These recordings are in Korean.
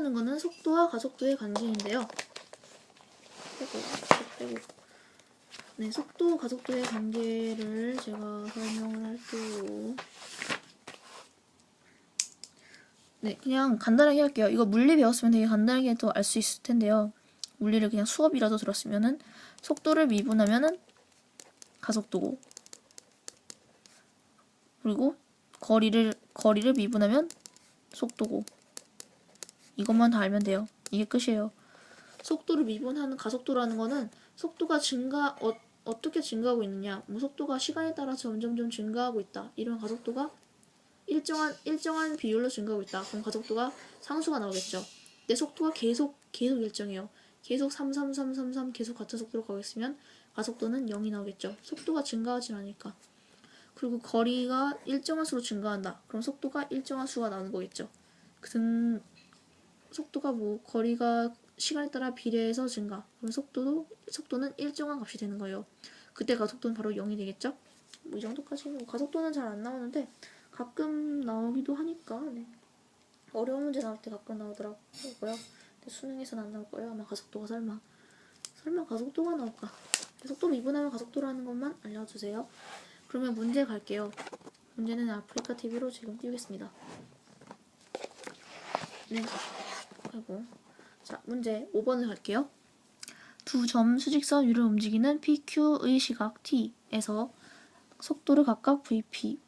풀자는 거는 속도와 가속도의 관계인데요. 네, 속도, 가속도의 관계를 제가 설명을 할게요. 네, 그냥 간단하게 할게요. 이거 물리 배웠으면 되게 간단하게 또 알 수 있을 텐데요. 물리를 그냥 수업이라도 들었으면은 속도를 미분하면은 가속도고 그리고 거리를 거리를 미분하면 속도고 이것만 다 알면 돼요. 이게 끝이에요. 속도를 미분하는 가속도라는 거는 속도가 증가 어, 어떻게 증가하고 있느냐. 뭐 속도가 시간에 따라 점점점 증가하고 있다. 이런 가속도가 일정한 일정한 비율로 증가하고 있다. 그럼 가속도가 상수가 나오겠죠. 내 속도가 계속 계속 일정해요. 계속 33333 계속 같은 속도로 가고 있으면 가속도는 0이 나오겠죠. 속도가 증가하지 않으니까. 그리고 거리가 일정한 수로 증가한다. 그럼 속도가 일정한 수가 나오는 거겠죠. 등 속도가 뭐 거리가 시간에 따라 비례해서 증가. 그럼 속도도 속도는 일정한 값이 되는 거예요. 그때 가속도는 바로 0이 되겠죠? 뭐 이 정도까지는 가속도는 잘 안 나오는데 가끔 나오기도 하니까 네. 어려운 문제 나올 때 가끔 나오더라고요. 근데 수능에서는 안 나올 거예요. 아마 가속도가 설마 설마 가속도가 나올까? 속도 미분하면 가속도라는 것만 알려주세요. 그러면 문제 갈게요. 문제는 아프리카 TV로 지금 띄우겠습니다. 네. 아이고. 자, 문제 5번을 갈게요. 두 점 수직선 위를 움직이는 PQ의 시각 T에서 속도를 각각 VP,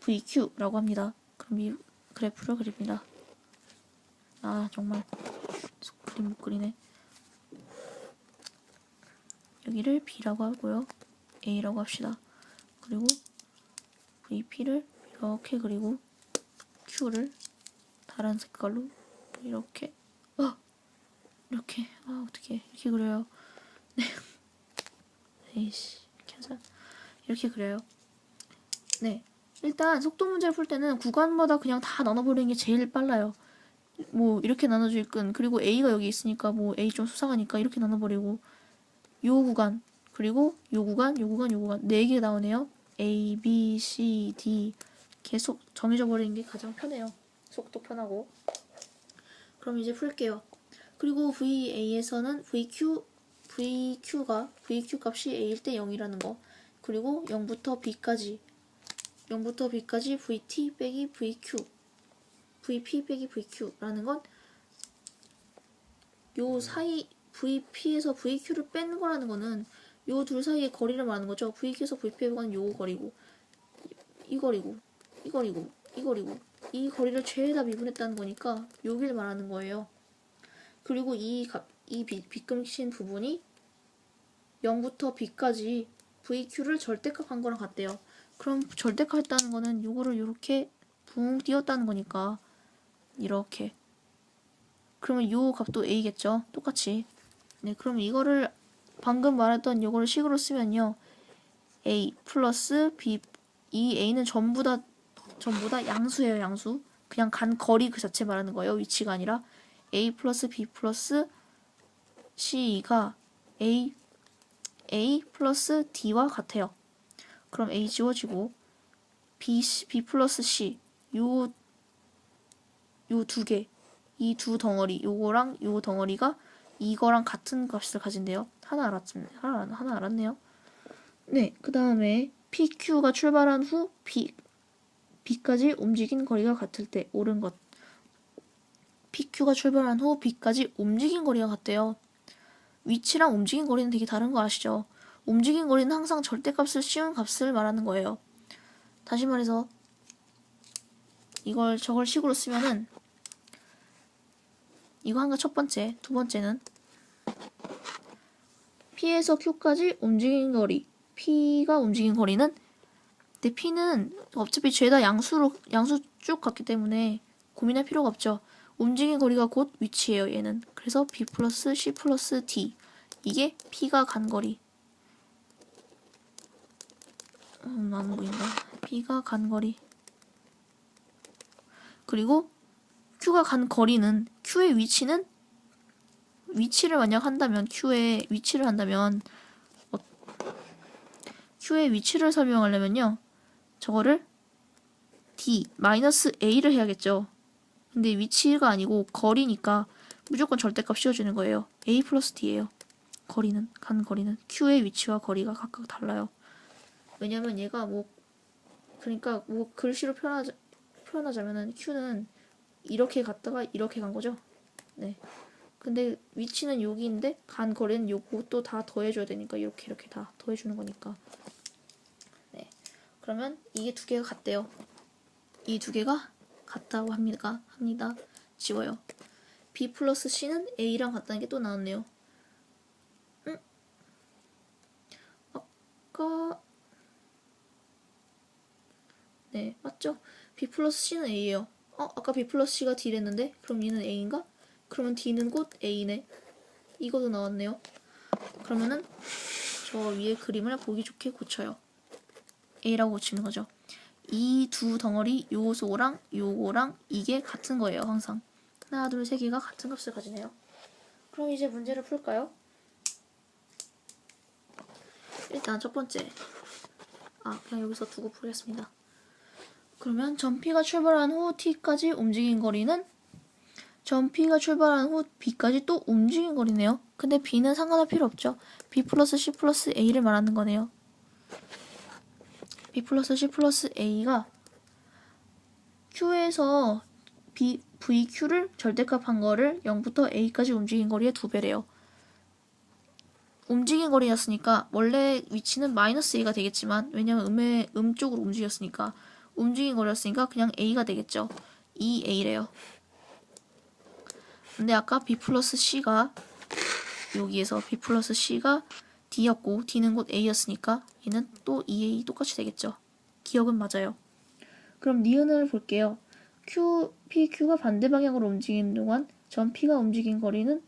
VQ라고 합니다. 그럼 이 그래프를 그립니다. 아, 정말 그림 못 그리네. 여기를 B라고 하고요. A라고 합시다. 그리고 VP를 이렇게 그리고 Q를 다른 색깔로 이렇게 어! 이렇게. 아 어떻게 이렇게 그려요. 네. 에이씨 하자 이렇게 그려요. 네. 일단 속도 문제를 풀 때는 구간마다 그냥 다 나눠버리는 게 제일 빨라요. 뭐 이렇게 나눠줄 끈. 그리고 A가 여기 있으니까 뭐 A 좀 수상하니까 이렇게 나눠버리고 요 구간. 그리고 요 구간 요 구간 요 구간. 네 개 나오네요. A, B, C, D. 계속 정해져 버리는 게 가장 편해요. 속도 편하고. 그럼 이제 풀게요. 그리고 VA에서는 VQ, VQ가 VQ 값이 A일 때 0이라는 거. 그리고 0부터 B까지 0부터 B까지 VT 빼기 VQ VP 빼기 VQ라는 건 요 사이 VP에서 VQ를 뺀 거라는 거는 요 둘 사이의 거리를 말하는 거죠. VQ에서 VP에 가는 요 거리고 이 거리고 이 거리고 이 거리고 이 거리를 죄다 미분했다는 거니까 여기를 말하는 거예요. 그리고 이, 값, 이 비, 빗금친 부분이 0부터 b까지 VQ를 절대값한 거랑 같대요. 그럼 절대값 했다는 거는 요거를 이렇게 붕 띄웠다는 거니까 이렇게 그러면 요 값도 a겠죠. 똑같이 네 그럼 이거를 방금 말했던 요거를 식으로 쓰면요 a 플러스 b 이 a는 전부 다 전부 다 양수예요, 양수. 그냥 간 거리 그 자체 말하는 거예요. 위치가 아니라 a 플러스 b 플러스 c가 a a 플러스 d와 같아요. 그럼 a 지워지고 b b 플러스 c 요 요 두 개, 이 두 덩어리, 요거랑 요 덩어리가 이거랑 같은 값을 가진대요. 하나 알았습니다. 하나, 하나 알았네요. 네, 그 다음에 PQ가 출발한 후 B, B까지 움직인 거리가 같을 때 옳은 것. PQ가 출발한 후 B까지 움직인 거리가 같대요. 위치랑 움직인 거리는 되게 다른 거 아시죠? 움직인 거리는 항상 절대값을 씌운 값을 말하는 거예요. 다시 말해서 이걸 저걸 식으로 쓰면은 이거 한가 첫 번째, 두 번째는 P에서 Q까지 움직인 거리, P가 움직인 거리는 근데 P는 어차피 죄다 양수로 양수 쭉 갔기 때문에 고민할 필요가 없죠. 움직인 거리가 곧 위치예요. 얘는 그래서 B 플러스 C 플러스 D 이게 P가 간 거리. 음, 안 보인다. P가 간 거리. 그리고 Q가 간 거리는 Q의 위치는 위치를 만약 한다면 Q의 위치를 한다면 어, Q의 위치를 설명하려면요. 저거를 d 마이너스 a를 해야겠죠. 근데 위치가 아니고 거리니까 무조건 절대값 씌워주는 거예요. a 플러스 d예요. 거리는 간 거리는 q의 위치와 거리가 각각 달라요. 왜냐면 얘가 뭐 그러니까 뭐 글씨로 표현하자 표현하자면은 q는 이렇게 갔다가 이렇게 간 거죠. 네. 근데 위치는 여기인데 간 거리는 요것도 다 더해줘야 되니까 이렇게 이렇게 다 더해주는 거니까. 네. 그러면 이게 두 개가 같대요. 이 두 개가 같다고 합니다. 합니다. 지워요. b 플러스 c는 a랑 같다는 게 또 나왔네요. 응? 아까 네 맞죠? b 플러스 c는 a예요. 어 아까 b 플러스 c가 d랬는데 그럼 얘는 a인가? 그러면 d는 곧 a네. 이것도 나왔네요. 그러면은 저 위에 그림을 보기 좋게 고쳐요. a라고 고치는 거죠. 이 두 덩어리 요소랑 요거랑 이게 같은 거예요 항상. 하나 둘 세 개가 같은 값을 가지네요. 그럼 이제 문제를 풀까요? 일단 첫 번째. 아 그냥 여기서 두고 풀겠습니다. 그러면 전 P가 출발한 후 T까지 움직인 거리는? 전 P가 출발한 후 B까지 또 움직인 거리네요. 근데 B는 상관할 필요 없죠. B 플러스 C 플러스 A를 말하는 거네요 B 플러스 C 플러스 A가 Q에서 B, VQ를 절대값한 거를 0부터 A까지 움직인 거리의 두 배래요. 움직인 거리였으니까 원래 위치는 마이너스 A가 되겠지만 왜냐면 음의 음 쪽으로 움직였으니까 움직인 거리였으니까 그냥 A가 되겠죠. 2A래요. 근데 아까 B 플러스 C가 여기에서 B 플러스 C가 D였고 D는 곧 A였으니까 얘는 또 2A 똑같이 되겠죠. 기억은 맞아요. 그럼 니은을 볼게요. Q, PQ가 반대 방향으로 움직이는 동안 전 P가 움직인 거리는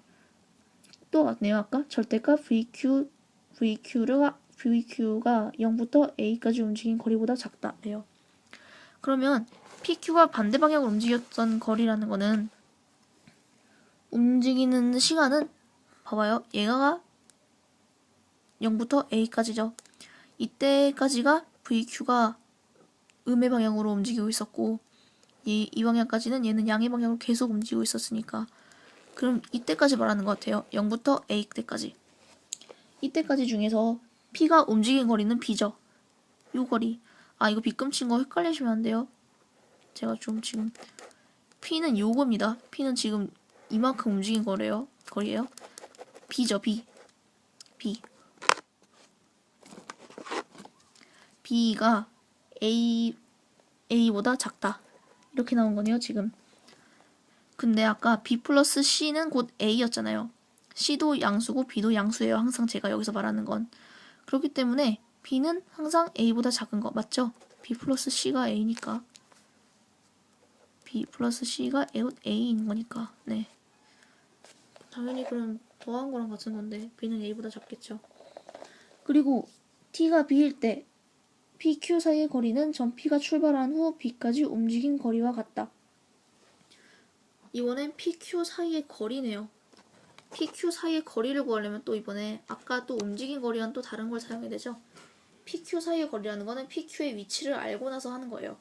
또 같네요. 아까 절대값 VQ, VQ가, VQ가 0부터 A까지 움직인 거리보다 작다예요. 그러면 PQ가 반대 방향으로 움직였던 거리라는 거는 움직이는 시간은 봐봐요. 얘가 0부터 A까지죠. 이때까지가 VQ가 음의 방향으로 움직이고 있었고 이, 이 방향까지는 얘는 양의 방향으로 계속 움직이고 있었으니까 그럼 이때까지 말하는 것 같아요. 0부터 A 때까지 이때까지 중에서 P가 움직인 거리는 B죠. 요 거리 아 이거 빗금친 거 헷갈리시면 안 돼요. 제가 좀 지금 P는 요겁니다. P는 지금 이만큼 움직인 거래요. 거리예요. B죠 B B B가 A A보다 작다. 이렇게 나온 거네요, 지금. 근데 아까 B 플러스 C는 곧 A였잖아요. C도 양수고 B도 양수예요. 항상 제가 여기서 말하는 건. 그렇기 때문에 B는 항상 A보다 작은 거 맞죠? B 플러스 C가 A니까. B 플러스 C가 A인 거니까. 네. 당연히 그럼 더한 거랑 같은 건데 B는 A보다 작겠죠. 그리고 T가 B일 때 PQ 사이의 거리는 전 P가 출발한 후 B까지 움직인 거리와 같다. 이번엔 PQ 사이의 거리네요. PQ 사이의 거리를 구하려면 또 이번에 아까 또 움직인 거리와는 또 다른 걸 사용해야 되죠. PQ 사이의 거리라는 거는 PQ의 위치를 알고 나서 하는 거예요.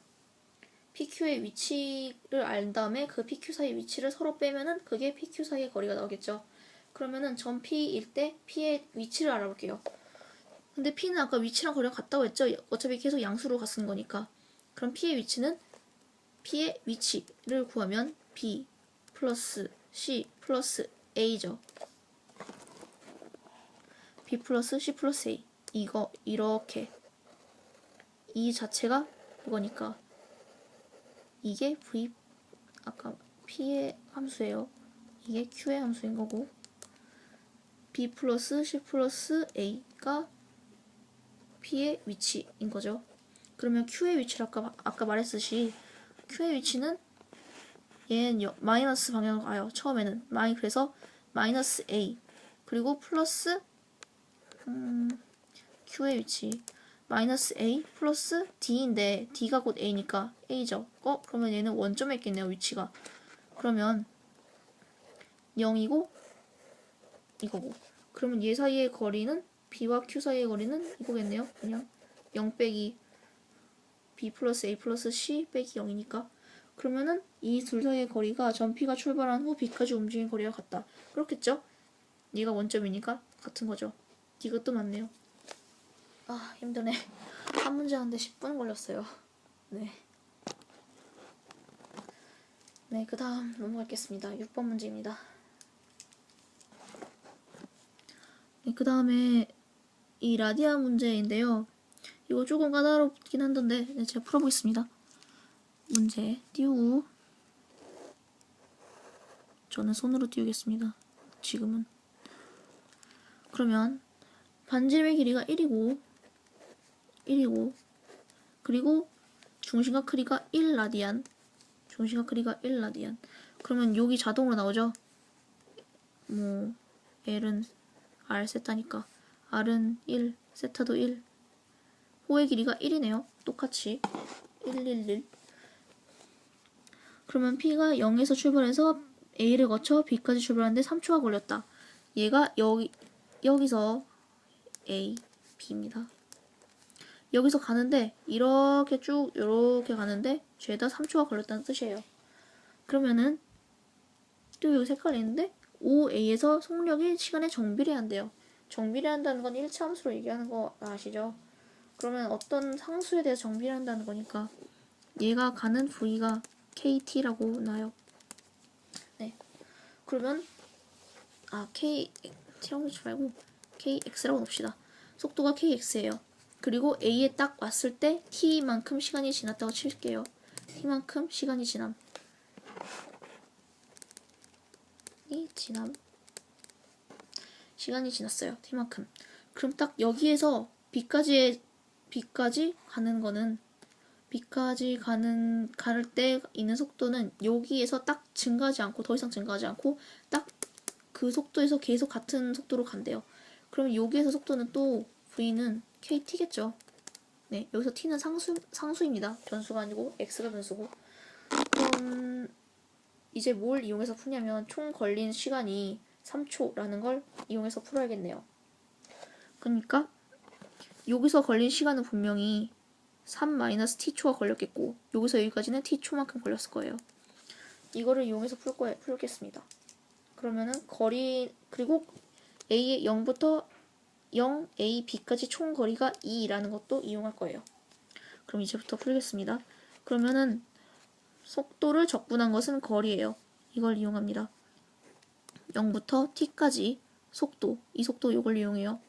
PQ의 위치를 알 다음에 그 PQ 사이의 위치를 서로 빼면은 그게 PQ 사이의 거리가 나오겠죠. 그러면은 전 P일 때 P의 위치를 알아볼게요. 근데 P는 아까 위치랑 거리가 같다고 했죠? 어차피 계속 양수로 갔은 거니까. 그럼 P의 위치는 P의 위치를 구하면 B 플러스 C 플러스 A죠. B 플러스 C 플러스 A. 이거, 이렇게. 이 자체가 그거니까. 이게 V, 아까 P의 함수예요. 이게 Q의 함수인 거고. B 플러스 C 플러스 A가 P의 위치인 거죠. 그러면 Q의 위치를 아까, 아까 말했듯이 Q의 위치는 얘는 여, 마이너스 방향으로 가요. 처음에는 마이 그래서 마이너스 A 그리고 플러스 음, Q의 위치 마이너스 A 플러스 D인데 D가 곧 A니까 A죠. 어? 그러면 얘는 원점에 있겠네요. 위치가. 그러면 0이고 이거고. 그러면 얘 사이의 거리는 B와 Q 사이의 거리는 이거겠네요. 그냥 0 빼기 B 플러스 A 플러스 C 빼기 0이니까 그러면은 이 둘 사이의 거리가 전 P가 출발한 후 B까지 움직인 거리와 같다. 그렇겠죠? 얘가 원점이니까 같은 거죠. 이것도 맞네요. 아 힘드네. 한 문제 하는데 10분 걸렸어요. 네. 네, 그 다음 넘어가겠습니다. 6번 문제입니다. 네, 그 다음에 이 라디안 문제인데요. 이거 조금 까다롭긴 한데 네, 제가 풀어보겠습니다. 문제 띄우고 저는 손으로 띄우겠습니다. 지금은 그러면 반지름의 길이가 1이고 1이고 그리고 중심과 크기가 1라디안 중심과 크기가 1라디안 그러면 여기 자동으로 나오죠? 뭐 L은 R 세타니까 R은 1, 세타도 1 호의 길이가 1이네요. 똑같이 111 그러면 P가 0에서 출발해서 A를 거쳐 B까지 출발하는데 3초가 걸렸다. 얘가 여기 여기서 A, B입니다. 여기서 가는데 이렇게 쭉 이렇게 가는데 죄다 3초가 걸렸다는 뜻이에요. 그러면은 또 여기 색깔이 있는데 5A에서 속력이 시간에 정비례한대요. 정비례한다는 건 1차 함수로 얘기하는 거 아시죠? 그러면 어떤 상수에 대해서 정비례한다는 거니까 얘가 가는 V가 KT라고 나요. 네. 그러면 아 K 하지 말고 KX라고 놉시다. 속도가 KX예요. 그리고 A에 딱 왔을 때 T만큼 시간이 지났다고 칠게요. T만큼 시간이 지남. 이 지남. 시간이 지났어요. T만큼. 그럼 딱 여기에서 B까지의 B까지 가는 거는 B까지 가는 갈때 있는 속도는 여기에서 딱 증가하지 않고 더 이상 증가하지 않고 딱 그 속도에서 계속 같은 속도로 간대요. 그럼 여기에서 속도는 또 V는 KT겠죠. 네, 여기서 T는 상수 상수입니다. 변수가 아니고 X가 변수고. 그럼 이제 뭘 이용해서 푸냐면 총 걸린 시간이 3초라는 걸 이용해서 풀어야겠네요. 그러니까 여기서 걸린 시간은 분명히 3-t초가 걸렸겠고 여기서 여기까지는 t초만큼 걸렸을 거예요. 이거를 이용해서 풀 거에 풀겠습니다. 그러면은 거리 그리고 a의 0부터 0 a b까지 총 거리가 2라는 것도 이용할 거예요. 그럼 이제부터 풀겠습니다. 그러면은 속도를 적분한 것은 거리예요. 이걸 이용합니다. 0부터 t까지 속도, 이 속도 이걸 이용해요.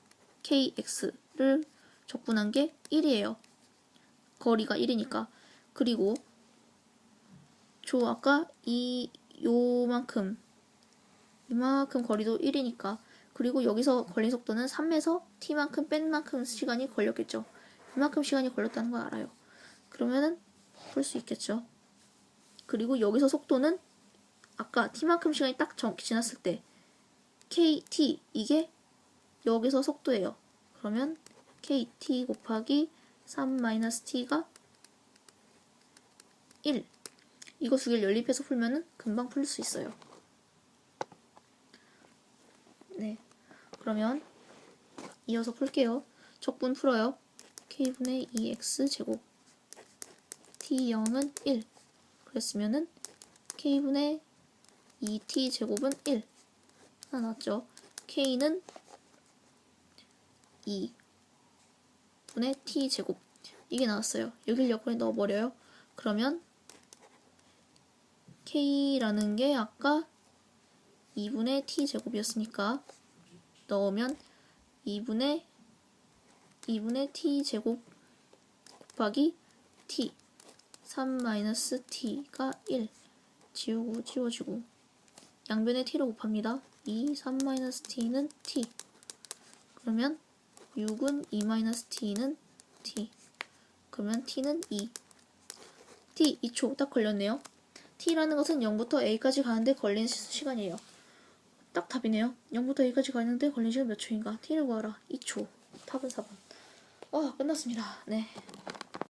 kx를 적분한 게 1이에요. 거리가 1이니까. 그리고 저 아까 이 요만큼 이만큼 거리도 1이니까 그리고 여기서 걸린 속도는 3에서 t만큼 뺀 만큼 시간이 걸렸겠죠. 그만큼 시간이 걸렸다는 걸 알아요. 그러면은 풀 수 있겠죠. 그리고 여기서 속도는 아까 t만큼 시간이 딱 정, 지났을 때 kt 이게 여기서 속도예요. 그러면 kt 곱하기 3-t가 1 이거 두 개를 연립해서 풀면은 금방 풀 수 있어요. 네. 그러면 이어서 풀게요. 적분 풀어요. k분의 2x 제곱 t0은 1 그랬으면은 k분의 2t 제곱은 1 하나 나왔죠. k는 2 분의 t 제곱 이게 나왔어요. 여길 여기에 넣어버려요. 그러면 k라는 게 아까 2분의 t 제곱이었으니까 넣으면 2분의 2분의 t 제곱 곱하기 t 3-t가 1 지우고 지워지고 양변에 t로 곱합니다. 2, 3-t는 t 그러면 6은 2-t는 t 그러면 t는 2 t 2초 딱 걸렸네요. t라는 것은 0부터 a까지 가는데 걸린 시- 시간이에요. 딱 답이네요. 0부터 a까지 가는데 걸린 시간 몇 초인가? t를 구하라. 2초. 답은 4번. 아, 끝났습니다. 네.